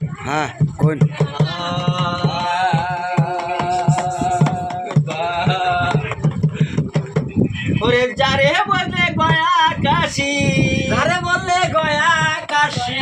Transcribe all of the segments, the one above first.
হ্যাঁ কোন? ওরে যারে বলে গয়া কাশি আরে বললে গয়া কাশি।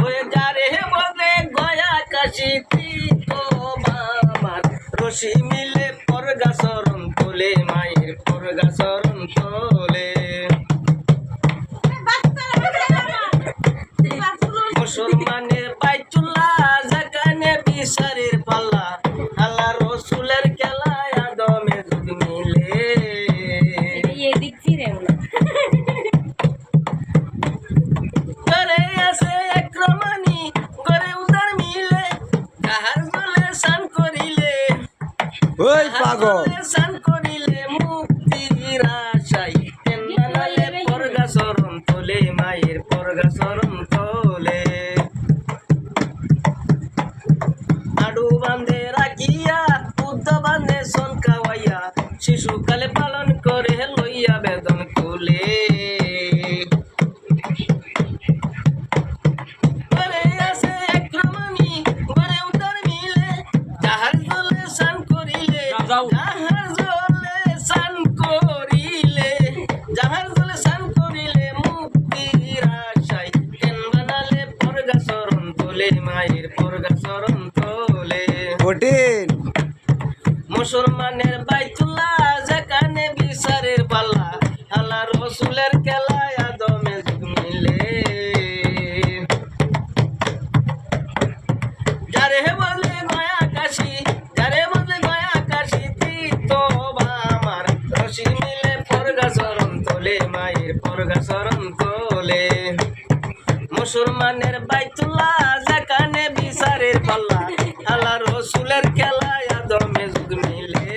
ওরে যারে বলে গয়া কাশি তো মামার রশি মিলে পরগা শরণ তোলে মায়ের পরগা শরণ মুসলমানের বাইতুল্লা যেখানে বিচারের পাল্লা। আল্লাহ রসুলের খেলায় আদমে যুগ মিলে। করে আছে একরমানি করে উদার মিলে। কাহার জলে স্নান করিলে? ওই পাগল। স্নান করিলে মুক্তির আশাই কেন্দালে পরগা শরণ তোলে মায়ের পরগা শরণ আডু বান্ধে রাখিয়া বুদ্ধ বান্ধে সন খাওয়াইয়া শিশুকালে পালন করে লইয়া বেদন কুলে যাহার স্নান করিলে, যাও। কঠিন মুসলমানের বাইতুল্লাহ, যেখানে বিচারের পাল্লা, আল্লাহ রসুলের খেলায় আদমে মিলে। যারে বলে গয়া কাশি, যারে বলে গয়া কাশি তো আমার। রশি মিলে পরগা শরণ তোলে, মায়ের পরগা শরণ তোলে। মুসলমানের বাইতুল্লাহ যেখানে বিচারের পাল্লা। আল্লাহ রসুলের খেলায় আদমে যুগ মিলে।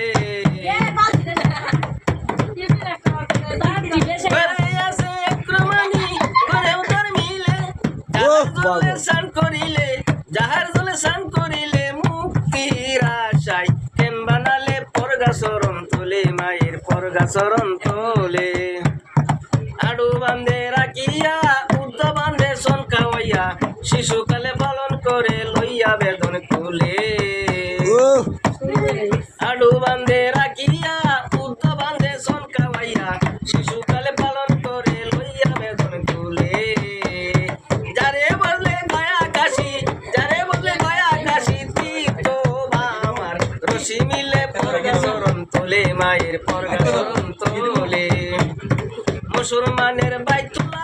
স্নান করিলে যাহার জলে স্নান করিলে মুক্তির আশায়। কেন বানালে পরগা শরণ তোলে মায়ের পরগা শরণ তোলে। করে লইয়া বেদন ও আডু বান্ধে রাখিয়া উদ্ধ বান্ধে সন খাওয়াইয়া শিশুকালে পালন করে লইয়া বেদন তুলে যারে বললে গয়া কাশি যারে বললে গয়া কাশি তো আমার রশি মিলে পরগা শরণ তোলে মায়ের পরগা শরণ তোলে। মুসলমানের বাইতুল্লাহ